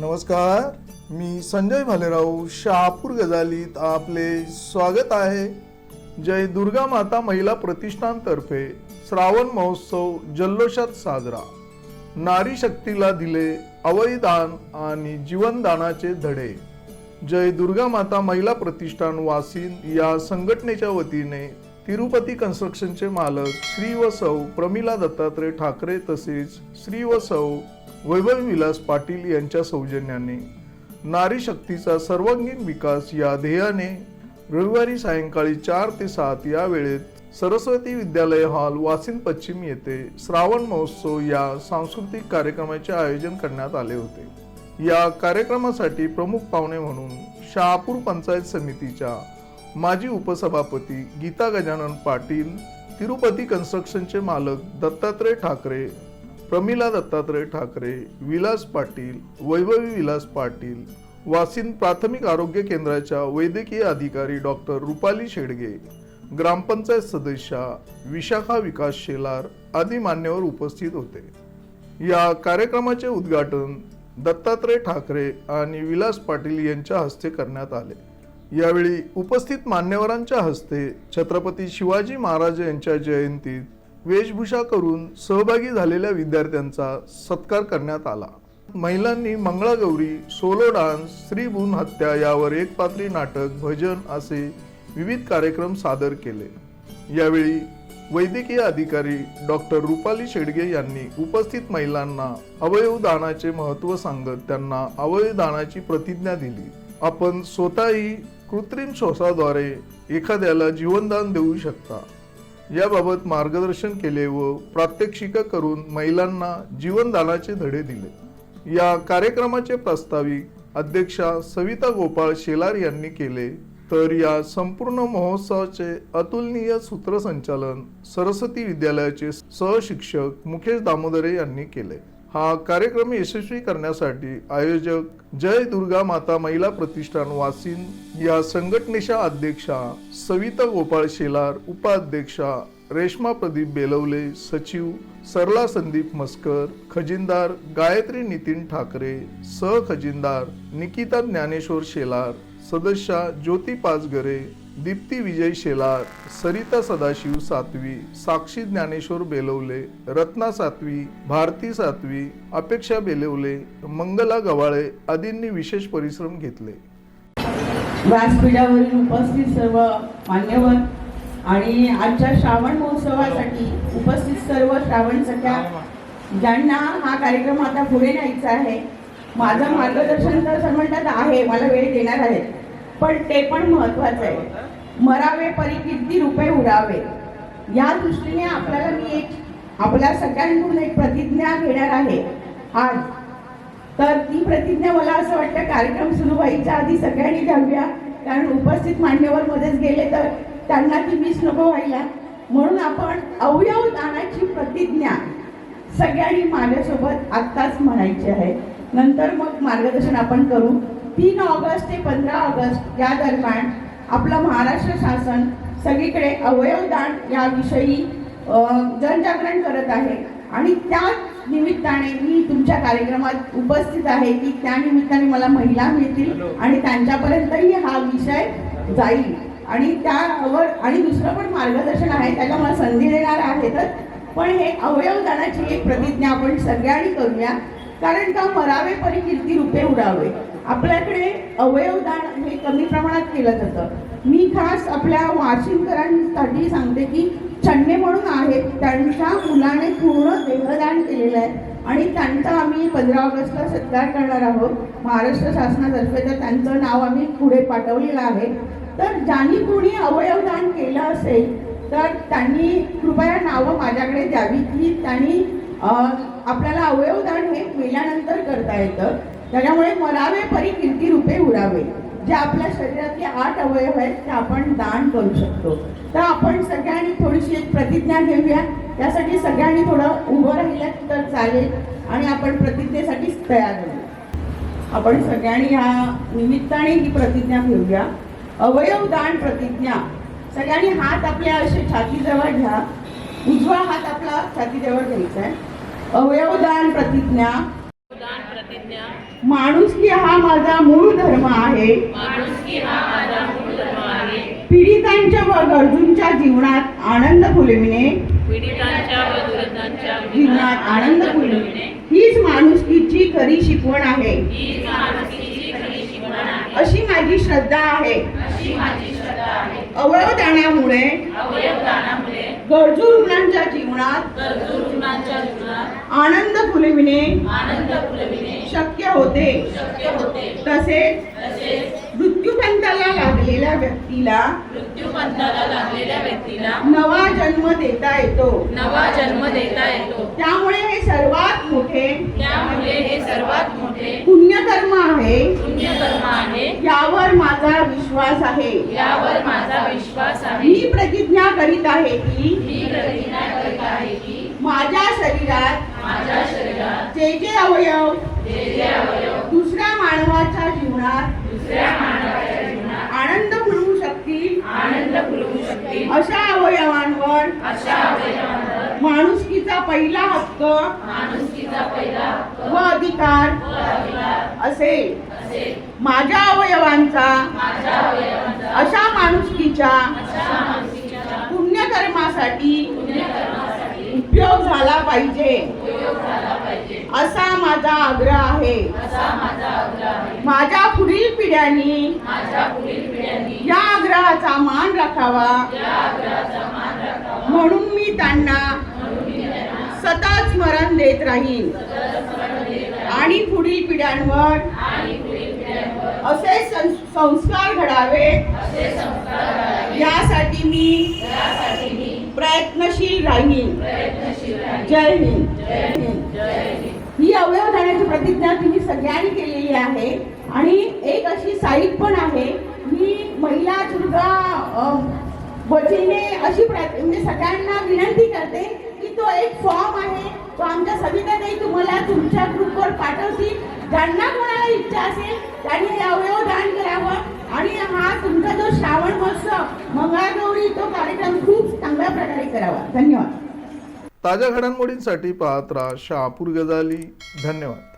नमस्कार मी संजय भालेराव शहापूर गजालीत आपले स्वागत आहे. जय दुर्गा माता महिला प्रतिष्ठानतर्फे श्रावण महोत्सव जल्लोषात साजरा. नारी शक्तीला दिले अवयदान आणि जीवनदानाचे धडे. जय दुर्गा माता महिला प्रतिष्ठान वासिन या संघटनेच्या वतीने तिरुपती कन्स्ट्रक्शनचे मालक श्री व सौ प्रमिला दत्तात्रय ठाकरे तसेच श्री व सौ वैभव विलास पाटील यांच्या सौजन्याने नारी शक्तीचा सर्वांगीण विकास या ध्येयाने रविवारी सायंकाळी चार ते सात या वेळेत सरस्वती विद्यालय हॉल वासिन पश्चिम येथे श्रावण महोत्सव या सांस्कृतिक कार्यक्रमाचे आयोजन करण्यात आले होते. या कार्यक्रमासाठी प्रमुख पाहुणे म्हणून शहापूर पंचायत समितीच्या माजी उपसभापती गीता गजानन पाटील तिरुपती कन्स्ट्रक्शनचे मालक दत्तात्रय ठाकरे प्रमिला दत्तात्रय ठाकरे विलास पाटील वैभवी विलास पाटील वासिन प्राथमिक आरोग्य केंद्राच्या वैद्यकीय अधिकारी डॉक्टर रुपाली शेडगे ग्रामपंचायत सदस्या विशाखा विकास शेलार आदी मान्यवर उपस्थित होते. या कार्यक्रमाचे उद्घाटन दत्तात्रय ठाकरे आणि विलास पाटील यांच्या हस्ते करण्यात आले. यावेळी उपस्थित मान्यवरांच्या हस्ते छत्रपती शिवाजी महाराज यांच्या जयंतीत वेशभूषा करून सहभागी झालेल्या विद्यार्थ्यांचा सत्कार करण्यात आला. महिलांनी मंगळागौरी सोलो डान्स स्त्रीभूण हत्या यावर एक पात्री नाटक भजन असे विविध कार्यक्रम सादर केले. यावेळी वैद्यकीय अधिकारी डॉक्टर रुपाली शेडगे यांनी उपस्थित महिलांना अवयवदानाचे महत्त्व सांगत त्यांना अवयवदानाची प्रतिज्ञा दिली. आपण स्वतःही कृत्रिम श्वासाद्वारे एखाद्याला जीवनदान देऊ शकता. याबाबत मार्गदर्शन केले व प्रात्यक्षिक करून महिलांना जीवनदानाचे धडे दिले. या कार्यक्रमाचे प्रास्ताविक अध्यक्षा सविता गोपाळ शेलार यांनी केले. तर या संपूर्ण महोत्सवाचे अतुलनीय सूत्रसंचालन सरस्वती विद्यालयाचे सहशिक्षक मुकेश दामोदरे यांनी केले. हा कार्यक्रम यशस्वी करण्यासाठी आयोजक जय दुर्गा माता महिला प्रतिष्ठान वासिन या संघटनेच्या अध्यक्षा सविता गोपाळ शेलार उपाध्यक्षा रेश्मा प्रदीप बेलवले सचिव सरला संदीप मस्कर खजिनदार गायत्री नितीन ठाकरे सहखजिनदार निकिता ज्ञानेश्वर शेलार सदस्या ज्योती पाचगरे दीप्ती विजय शेलार सरिता सदाशिव सातवी साक्षी ज्ञानेश्वर बेलवले रत्ना सातवी भारती सातवी अपेक्षा बेलवले मंगला गवाळे आदींनी विशेष परिश्रम घेतले. व्यासपीठावरील उपस्थित सर्व मान्यवर आणि आजच्या श्रावण महोत्सवासाठी उपस्थित सर्व श्रावण सख्या ज्यांना हा कार्यक्रम आता पुढे न्यायचा आहे माझं मार्गदर्शन तर म्हणतात आहे मला वेळ देणार आहे पण ते पण महत्वाचं आहे. मरावे परी किती रुपये उडावे? या दृष्टीने आपल्याला मी एक आपल्या सगळ्यांकडून एक प्रतिज्ञा घेणार आहे. आज. तर ती प्रतिज्ञा मला असं वाटतं कार्यक्रम सुरू व्हायच्या आधी सगळ्यांनी घ्याव्या कारण उपस्थित मान्यवर मध्येच गेले तर त्यांना ती मिस नको व्हायला. म्हणून आपण अवयव दानाची प्रतिज्ञा सगळ्यांनी माझ्यासोबत आत्ताच म्हणायची आहे. नंतर मग मार्गदर्शन आपण करू. तीन ऑगस्ट ते पंधरा ऑगस्ट या दरम्यान आपलं महाराष्ट्र शासन सगळीकडे अवयवदान याविषयी जनजागरण करत आहे. आणि त्याच निमित्ताने मी तुमच्या कार्यक्रमात उपस्थित आहे की त्या निमित्ताने मला महिला मिळतील आणि त्यांच्यापर्यंतही हा विषय जाईल. आणि त्यावर आणि दुसरं पण मार्गदर्शन आहे त्याला मला संधी देणार आहेतच. पण हे अवयवदानाची एक प्रतिज्ञा आपण सगळ्यांनी करूया. कारण का मरावे परी किती रुपये उडावे? आपल्याकडे अवयवदान हे कमी प्रमाणात केलं जातं. मी खास आपल्या वाशिमकरांसाठी सांगते की चन्ने म्हणून आहेत त्यांच्या मुलाने पूर्ण देहदान केलेलं आहे. आणि त्यांचा आम्ही पंधरा ऑगस्टला सत्कार करणार आहोत. महाराष्ट्र शासनातर्फे तर त्यांचं नाव आम्ही पुढे पाठवलेलं आहे. तर ज्यांनी कोणी अवयवदान केलं असेल तर त्यांनी कृपया नावं माझ्याकडे द्यावी की त्यांनी आपल्याला अवयवदान हे मेल्यानंतर करता येतं. त्याच्यामुळे मरावे परी कीर्ती रूपे उडावे जे आपल्या शरीरातले आठ अवयव आहेत ते आपण दान करू शकतो. तर आपण सगळ्यांनी थोडीशी एक प्रतिज्ञा घेऊया. त्यासाठी सगळ्यांनी थोडं उभं राहिलं तर चालेल आणि आपण प्रतिज्ञेसाठी तयार होऊ. आपण सगळ्यांनी ह्या निमित्ताने ही प्रतिज्ञा घेऊया. अवयव दान प्रतिज्ञा. सगळ्यांनी हात आपल्या असे छातीजवळ घ्या. उजवा हात आपला छातीजवळ घ्यायचा आहे. अवयवदान दान प्रतिज्ञा. माणुसकी हा माझा मूळ धर्म आहे. माणुसकी हा माझा मूळ धर्म आहे. पीडितांच्या व गरजूंच्या जीवनात आनंद फुलविणे. जीवनात आनंद फुलविणे. हीच माणुसकीची खरी शिकवण आहे. माणुसकीची खरी शिकवण आहे. अशी माझी श्रद्धा आहे. अशी माझी श्रद्धा आहे. अवयव दानामुळे अवयव दानामुळे गरजू रुग्णांच्या जीवनात गरजू रुग्णांच्या जीवनात आनंद फुलविणे. आनंद फुलविणे. शक्य होते. तसेच मृत्यूपंथाला लागलेल्या व्यक्तीला मृत्यूपंथाला लागलेल्या व्यक्तीला नवा जन्म देता येतो. नवा जन्म देता येतो. त्यामुळे हे सर्वात मोठे त्यामुळे हे सर्वात मोठे पुण्यकर्म आहे. पुण्यकर्म आहे. यावर माझा विश्वास आहे. यावर माझा विश्वास आहे. मी प्रतिज्ञा करीत आहे की मी प्रतिज्ञा करीत आहे की माझ्या शरीरात माझ्या शरीरात जे जे अवयव दुसऱ्या मानवाच्या जीवनात आनंद मिळवू शकतील. आनंद फुलवू शकतील. अशा अवयवांवर माणुसकीचा पहिला हक्क माणुसकीचा पहिला हक्क व अधिकार असेल माझ्या अवयवांचा अशा माणुसकीच्या पुण्यकर्मासाठी उपयोग झाला पाहिजे. असा माझा आग्रह आहे. माझ्या पुढील पिढ्यांनी या आग्रहाचा मान राखावा. म्हणून मी त्यांना सतत स्मरण देत राहीन. आणि पुढील पिढ्यांवर असे संस्कार घडावे यासाठी मी प्रयत्नशील राहील जय हिंद. ही अवयव दानाची प्रतिज्ञा तुम्ही सगळ्यांनी केलेली आहे. आणि एक अशी साईट पण आहे. मी महिला दुर्गा अं, वतीने अशी प्र- म्हणजे सगळ्यांना विनंती करते की तो एक फॉर्म आहे. तो आमच्या सविताताई तुम्हाला तुमच्या ग्रुपवर पाठवतील. ज्यांना कोणाला इच्छा असेल त्यांनी हे अवयव दान करावं. आणि हा तुमचा जो श्रावण महोत्सव मंगळागौरी तो कार्यक्रम खूप चांगल्या प्रकारे करावा. धन्यवाद. ताज्या घडामोडींसाठी पाहत राहा शहापूर गजाली. धन्यवाद.